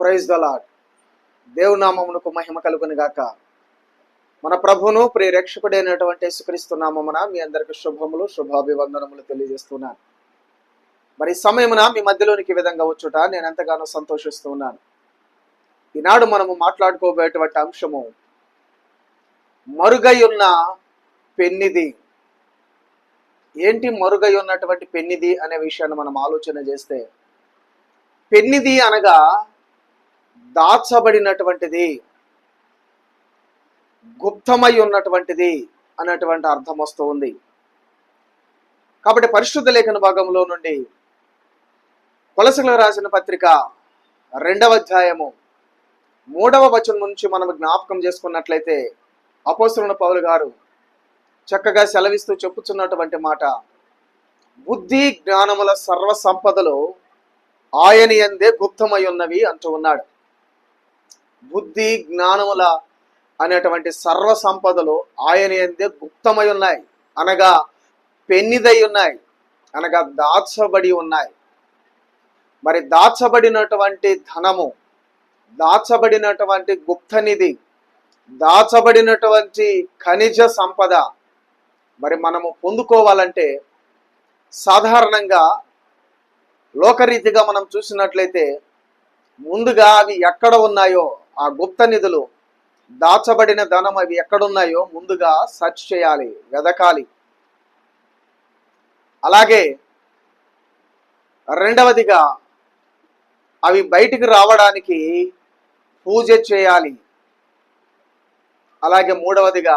Praise the Lord దేవునామమునకు మహిమ కలుగుని గాక. మన ప్రభును ప్రియరక్షకుడైనటువంటి యేసుక్రీస్తు నామమున మీ అందరికి శుభములు శుభాభివందనములు తెలియజేస్తున్నాను. మరి సమయమున మీ మధ్యలోనికి విధంగా వచ్చుట నేను ఎంతగానో సంతోషిస్తూ ఉన్నాను. ఈనాడు మనము మాట్లాడుకోబోయేటువంటి అంశము మరుగై ఉన్న పెన్నిది ఏంటి మరుగై ఉన్నటువంటి పెన్నిది అనే విషయాన్ని మనం ఆలోచన చేస్తే పెన్నిది అనగా దాచబడినటువంటిది గుప్తమై ఉన్నటువంటిది అన్నటువంటి అర్థం వస్తూ ఉంది. కాబట్టి పరిశుద్ధ లేఖన భాగంలో నుండి కొలసలకు రాసిన పత్రిక రెండవ అధ్యాయము మూడవ వచనం నుంచి మనం జ్ఞాపకం చేసుకున్నట్లయితే అపోసరుణ పౌలు గారు చక్కగా సెలవిస్తూ చెప్పుచున్నటువంటి మాట బుద్ధి జ్ఞానముల సర్వ సంపదలు ఆయన ఎందే గుప్తమై ఉన్నవి అంటూ ఉన్నాడు. బుద్ధి జ్ఞానముల అనేటువంటి సర్వ సంపదలు ఆయన ఎందే గుప్తమై ఉన్నాయి. అనగా పెన్నిదై ఉన్నాయి. అనగా దాచబడి ఉన్నాయి. మరి దాచబడినటువంటి ధనము దాచబడినటువంటి గుప్త నిధి దాచబడినటువంటి ఖనిజ సంపద మరి మనము పొందుకోవాలంటే సాధారణంగా లోకరీతిగా మనం చూసినట్లయితే ముందుగా అవి ఎక్కడ ఉన్నాయో ఆ గుప్త నిధులు దాచబడిన ధనం అవి ఎక్కడున్నాయో ముందుగా సెర్చ్ చేయాలి వెదకాలి. అలాగే రెండవదిగా అవి బయటికి రావడానికి పూజ చేయాలి. అలాగే మూడవదిగా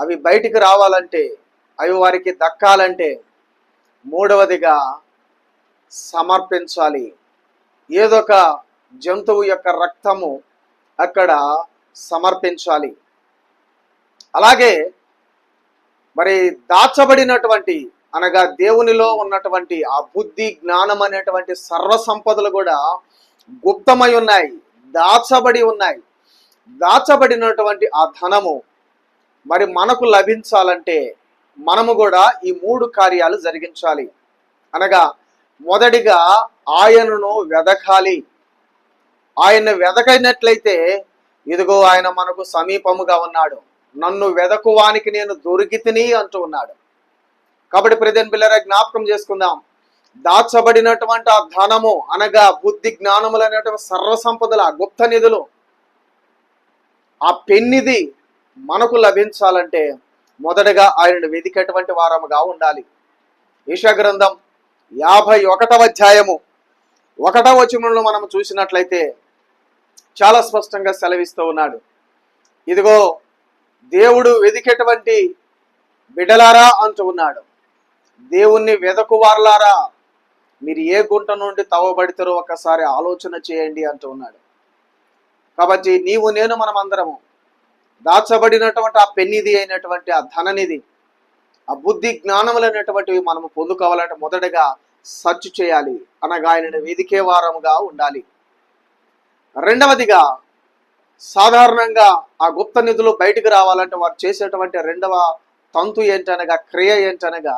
అవి బయటికి రావాలంటే అవి వారికి దక్కాలంటే మూడవదిగా సమర్పించాలి. ఏదొక జంతువు యొక్క రక్తము అక్కడ సమర్పించాలి. అలాగే మరి దాచబడినటువంటి అనగా దేవునిలో ఉన్నటువంటి ఆ బుద్ధి జ్ఞానం అనేటువంటి సర్వ సంపదలు కూడా గుప్తమై ఉన్నాయి దాచబడి ఉన్నాయి. దాచబడినటువంటి ఆ ధనము మరి మనకు లభించాలంటే మనము కూడా ఈ మూడు కార్యాలు జరిగించాలి. అనగా మొదటిగా ఆయనను వెదకాలి. ఆయన వెదకైనట్లయితే ఇదిగో ఆయన మనకు సమీపముగా ఉన్నాడు. నన్ను వెదకువానికి నేను దొరికితిని అంటూ ఉన్నాడు. కాబట్టి ప్రజెంట్ పిల్లర జ్ఞాపకం చేసుకుందాం. దాచబడినటువంటి ఆ ధనము అనగా బుద్ధి జ్ఞానములు అనేటువంటి సర్వసంపదల ఆ గుప్త నిధులు. ఆ పెన్నిది మనకు లభించాలంటే మొదటగా ఆయనను వెదికేటువంటి వారముగా ఉండాలి. ఈశా గ్రంథం యాభై ఒకటవ అధ్యాయము. ఒకటవ వచనంలో మనం చూసినట్లయితే చాలా స్పష్టంగా సెలవిస్తూ ఉన్నాడు. ఇదిగో దేవుడు వెదికేటువంటి బిడలారా అంటూ ఉన్నాడు. దేవుణ్ణి వెదకువార్లారా మీరు ఏ గుంట నుండి తవ్వబడితారో ఒకసారి ఆలోచన చేయండి అంటూ ఉన్నాడు. కాబట్టి నీవు నేను మనం అందరము దాచబడినటువంటి ఆ పెన్నిధి అయినటువంటి ఆ ధననిధి ఆ బుద్ధి జ్ఞానములు అనేటువంటివి మనము పొందుకోవాలంటే మొదటగా సర్చ్ చేయాలి. అనగా ఆయనను వెదికే వారముగా ఉండాలి. రెండవదిగా సాధారణంగా ఆ గుప్త నిధులు బయటకు రావాలంటే వారు చేసేటువంటి రెండవ తంతు ఏంటనగా క్రియ ఏంటనగా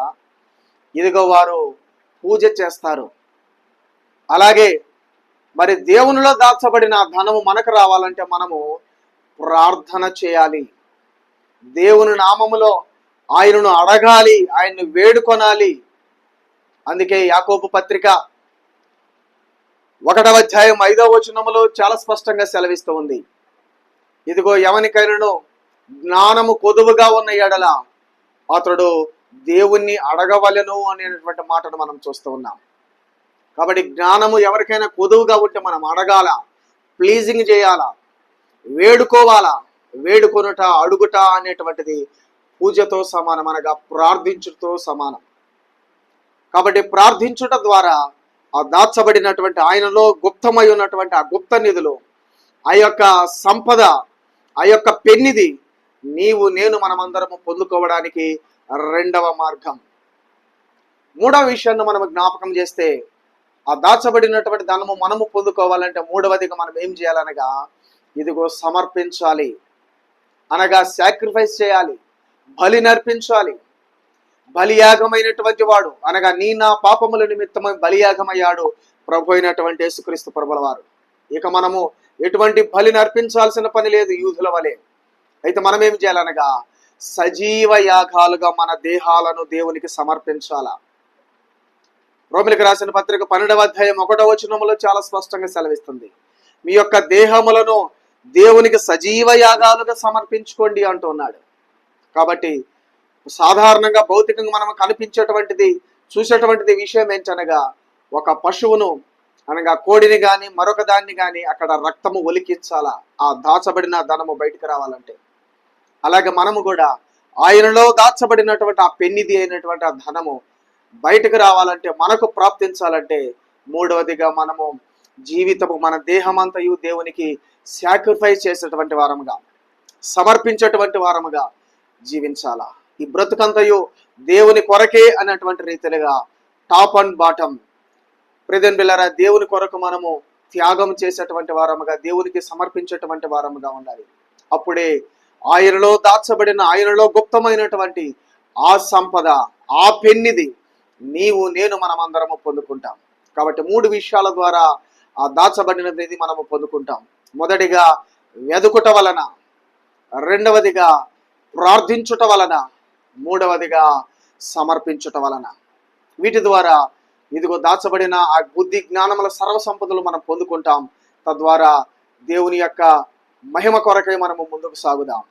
ఇదిగో వారు పూజ చేస్తారు. అలాగే మరి దేవునిలో దాచబడిన ధనము మనకు రావాలంటే మనము ప్రార్థన చేయాలి. దేవుని నామములో ఆయనను అడగాలి ఆయన్ను వేడుకొనాలి. అందుకే యాకోబు పత్రిక ఒకటవ అధ్యాయం ఐదవ వచనములో చాలా స్పష్టంగా సెలవిస్తూ ఉంది. ఇదిగో ఎవనికైనను జ్ఞానము కొదువుగా ఉన్న ఎడల అతడు దేవుణ్ణి అడగవలెను అనేటువంటి మాటను మనం చూస్తూ ఉన్నాం. కాబట్టి జ్ఞానము ఎవరికైనా కొదువుగా ఉంటే మనం అడగాల ప్లీజింగ్ చేయాలా వేడుకోవాలా వేడుకొనుట అడుగుట అనేటువంటిది పూజతో సమానం అనగా ప్రార్థించుటతో సమానం. కాబట్టి ప్రార్థించుట ద్వారా ఆ దాచబడినటువంటి ఆయనలో గుప్తమై ఉన్నటువంటి ఆ గుప్త నిధులు ఆ యొక్క సంపద ఆ యొక్క పెన్నిది నీవు నేను మనమందరము పొందుకోవడానికి రెండవ మార్గం. మూడవ విషయాన్ని మనం జ్ఞాపకం చేస్తే ఆ దాచబడినటువంటి ధనము మనము పొందుకోవాలంటే మూడవదిగా మనం ఏం చేయాలనగా ఇదిగో సమర్పించాలి. అనగా సాక్రిఫైస్ చేయాలి. బలి నర్పించాలి. బలియాగమైనటువంటి వాడు. అనగా నీ నా పాపముల నిమిత్తమై బలియాగమయ్యాడు ప్రభు అయినటువంటి యేసుక్రీస్తు ప్రభుల వారు. ఇక మనము ఎటువంటి బలిని అర్పించాల్సిన పని లేదు యూదుల వలె. అయితే మనం ఏం చేయాలనగా సజీవ యాగాలుగా మన దేహాలను దేవునికి సమర్పించాలా? రోమిలకు రాసిన పత్రిక పన్నెండవ అధ్యాయం ఒకటవ వచనంలో చాలా స్పష్టంగా సెలవిస్తుంది. మీ యొక్క దేహములను దేవునికి సజీవ యాగాలుగా సమర్పించుకోండి అంటున్నాడు కాబట్టి సాధారణంగా భౌతికంగా మనం కనిపించేటువంటిది చూసేటువంటిది విషయం ఏంటనగా ఒక పశువును అనగా కోడిని కానీ మరొక దాన్ని కానీ అక్కడ రక్తము ఒలికించాలా? ఆ దాచబడిన ధనము బయటకు రావాలంటే. అలాగే మనము కూడా ఆయనలో దాచబడినటువంటి ఆ పెన్నిది అయినటువంటి ఆ ధనము బయటకు రావాలంటే మనకు ప్రాప్తించాలంటే మూడవదిగా మనము జీవితము మన దేహమంతయు దేవునికి సాక్రిఫైస్ చేసేటువంటి వారముగా సమర్పించేటువంటి వారముగా జీవించాలా? ఈ బ్రతుకంతయు దేవుని కొరకే అనేటువంటి రీతిలుగా టాప్ అండ్ బాటమ్. ప్రజెంట్ బిల్లరా దేవుని కొరకు మనము త్యాగం చేసేటువంటి వారముగా దేవునికి సమర్పించేటువంటి వారముగా ఉండాలి. అప్పుడే ఆయనలో దాచబడిన ఆయనలో గుప్తమైనటువంటి ఆ సంపద ఆ పెన్నిది నీవు నేను మనమందరము పొందుకుంటాం. కాబట్టి మూడు విషయాల ద్వారా ఆ దాచబడినది మనము పొందుకుంటాం. మొదటిగా వెదుకుట వలన రెండవదిగా ప్రార్థించుట వలన మూడవదిగా సమర్పించుట వలన. వీటి ద్వారా ఇదిగో దాచబడిన ఆ బుద్ధి జ్ఞానముల సర్వ సంపదలు మనం పొందుకుంటాం. తద్వారా దేవుని యొక్క మహిమ కొరకై మనము ముందుకు సాగుదాం.